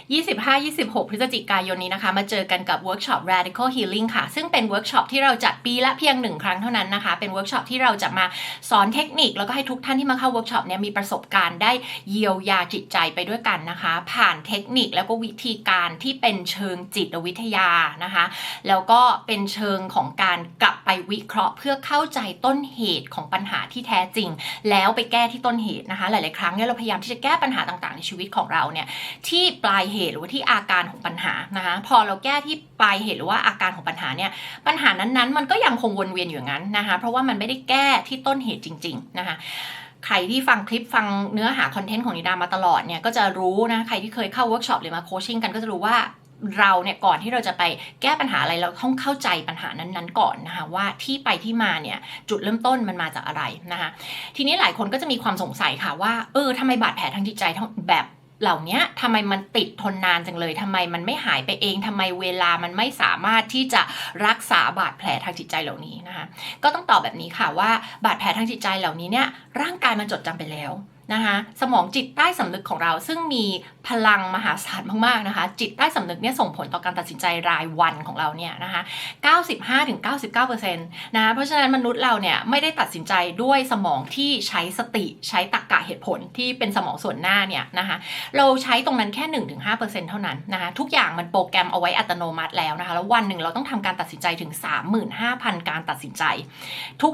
25-26 พฤศจิกายนนี้นะคะ มาเจอกันกับเวิร์กช็อป Radical Healing ค่ะ ซึ่งเป็นเวิร์กช็อปที่เราจัดปีละเพียงหนึ่งครั้งเท่านั้นนะคะ เป็นเวิร์กช็อปที่เราจะมาสอนเทคนิค แล้วก็ให้ทุกท่านที่มาเข้าเวิร์กช็อปเนี่ยมีประสบการณ์ได้เยียวยาจิตใจไปด้วยกันนะคะ ผ่านเทคนิคแล้วก็วิธีการที่เป็นเชิงจิตวิทยานะคะ แล้วก็เป็นเชิงของการกลับไปวิเคราะห์ เพื่อเข้าใจต้นเหตุของปัญหาที่แท้จริง แล้วไปแก้ที่ต้นเหตุนะคะ หลาย ๆ ครั้งเนี่ยเราพยายามที่จะแก้ปัญหาต่าง ๆ ในชีวิตของเราเนี่ยที่ปลายเหตุหรือว่าที่อาการของปัญหานะคะพอเราแก้ที่ปลายเหตุหรือว่าอาการของปัญหาเนี่ยปัญหานั้นๆ มันก็ยังคงวนเวียนอยู่งั้นนะคะเพราะว่ามันไม่ได้แก้ที่ต้นเหตุจริง ๆ นะคะใครที่ฟังคลิปฟังเนื้อหาคอนเทนต์ของนิดามาตลอดเนี่ยก็จะรู้นะใครที่เคยเข้าเวิร์กช็อปหรือมาโคชชิ่งกันก็จะรู้ว่าเราเนี่ยก่อนที่เราจะไปแก้ปัญหาอะไรเราต้องเข้าใจปัญหานั้นๆก่อนนะคะว่าที่ไปที่มาเนี่ยจุดเริ่มต้นมันมาจากอะไรนะคะทีนี้หลายคนก็จะมีความสงสัยค่ะว่าเออทำไมบาดแผลทางจิตใจแบบ เหล่านี้ทำไมมันติดทนนานจังเลยทำไมมันไม่หายไปเองทำไมเวลามันไม่สามารถที่จะรักษาบาดแผลทางจิตใจเหล่านี้นะคะก็ต้องตอบแบบนี้ค่ะว่าบาดแผลทางจิตใจเหล่านี้เนี่ยร่างกายมันจดจำไปแล้ว นะคะสมองจิตใต้สำนึกของเราซึ่งมีพลังมหาศาลมากๆนะคะ จิตใต้สำนึกเนี่ยส่งผลต่อการตัดสินใจรายวันของเราเนี่ยนะคะ95-99%นะคะเพราะฉะนั้นมนุษย์เราเนี่ยไม่ได้ตัดสินใจด้วยสมองที่ใช้สติใช้ตรรกกะเหตุผลที่เป็นสมองส่วนหน้าเนี่ยนะคะเราใช้ตรงนั้นแค่ 1-5%เท่านั้นนะคะทุกอย่างมันโปรแกรมเอาไว้อัตโนมัติแล้วนะคะแล้ววันหนึ่งเราต้องทำการตัดสินใจถึง 35,000 การตัดสินใจ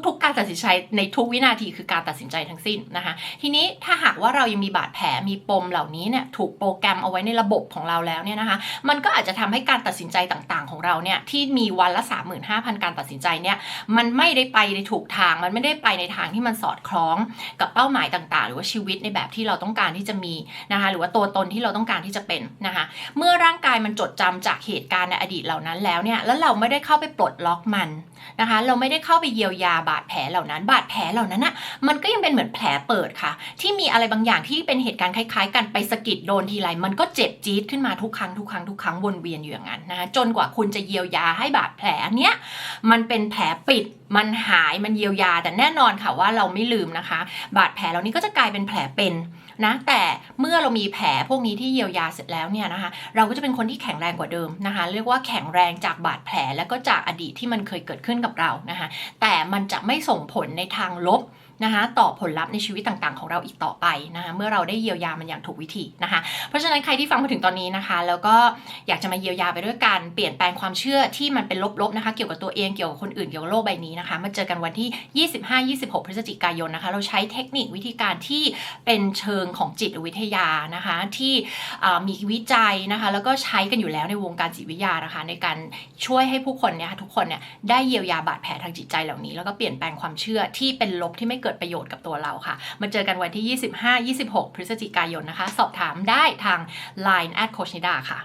ทุกๆ การตัดสินใจในทุกวินาทีคือการตัดสินใจทั้งสิ้นนะคะทีนี้ถ้าหากว่าเรายังมีบาดแผลมีปมเหล่านี้เนี่ยถูกโปรแกรมเอาไว้ในระบบของเราแล้วเนี่ยนะคะมันก็อาจจะทำให้การตัดสินใจต่างๆ ของเราเนี่ยที่มีวันละ 35,000 การตัดสินใจเนี่ยมันไม่ได้ไปในถูกทาง มันไม่ได้ไปในทางที่มันสอดคล้องกับเป้าหมายต่าง ๆ หรือว่าชีวิตในแบบที่เราต้องการที่จะมีนะคะหรือว่าตัวตนที่เราต้องการที่จะเป็นนะคะเมื่อร่างกายมันจดจำจากเหตุการณ์ในอดีตเหล่านั้นแล้วเนี่ยแล้วเราไม่ได้เข้าไปปลดล็อกมันนะคะเราไม่ได้เข้าไปเยียวยาบาดแผลเหล่านั้น บาดแผลเหล่านั้นอะมันก็ยังเป็นเหมือนแผลเปิดค่ะ ที่มีอะไรบางอย่างที่เป็นเหตุการณ์คล้าย ๆ กันไปสะกิดโดนทีไรมันก็เจ็บจี๊ดขึ้นมาทุกครั้งทุกครั้งทุกครั้งวนเวียนอยู่อย่างนั้นนะคะจนกว่าคุณจะเยียวยาให้บาดแผลเนี้ยมันเป็นแผลปิดมันหายมันเยียวยา แต่แน่นอนค่ะว่าเราไม่ลืมนะคะ บาดแผลเหล่านี้ก็จะกลายเป็นแผลเป็นนะแต่เมื่อเรามีแผลพวกนี้ที่เยียวยาเสร็จแล้วเนี่ยนะคะเราก็จะเป็นคนที่แข็งแรงกว่าเดิมนะคะ เรียกว่าแข็งแรงจากบาดแผลแล้วก็จากอดีตที่มันเคยเกิดขึ้นกับเรานะคะแต่มันจะไม่ส่งผลในทางลบ นะคะต่อผลลัพธ์ในชีวิตต่างๆ ของเราอีกต่อไปนะคะเมื่อเราได้เยียวยามันอย่างถูกวิธีนะคะ เพราะฉะนั้นใครที่ฟังมาถึงตอนนี้นะคะ แล้วก็อยากจะมาเยียวยาไปด้วยการเปลี่ยนแปลงความเชื่อที่มันเป็นลบๆนะคะ เกี่ยวกับตัวเองเกี่ยวกับคนอื่นเกี่ยวกับโลกใบนี้นะคะมาเจอกันวันที่ 25-26 พฤศจิกายนนะคะ เราใช้เทคนิควิธีการที่เป็นเชิงของจิตวิทยานะคะที่มีวิจัยนะคะแล้วก็ใช้กันอยู่แล้วในวงการจิตวิทยานะคะ ในการช่วยให้ผู้คนเนี่ยทุกคนเนี่ยได้เยียวยาบาดแผลทางจิตใจเหล่านี้ แล้วก็เปลี่ยนแปลงความเชื่อที่เป็นลบที่ไม่เเกิดประโยชน์กับตัวเราค่ะ มาเจอกันวันที่ 25-26 พฤศจิกายนนะคะ สอบถามได้ทาง Line แอดโคชนิดาค่ะ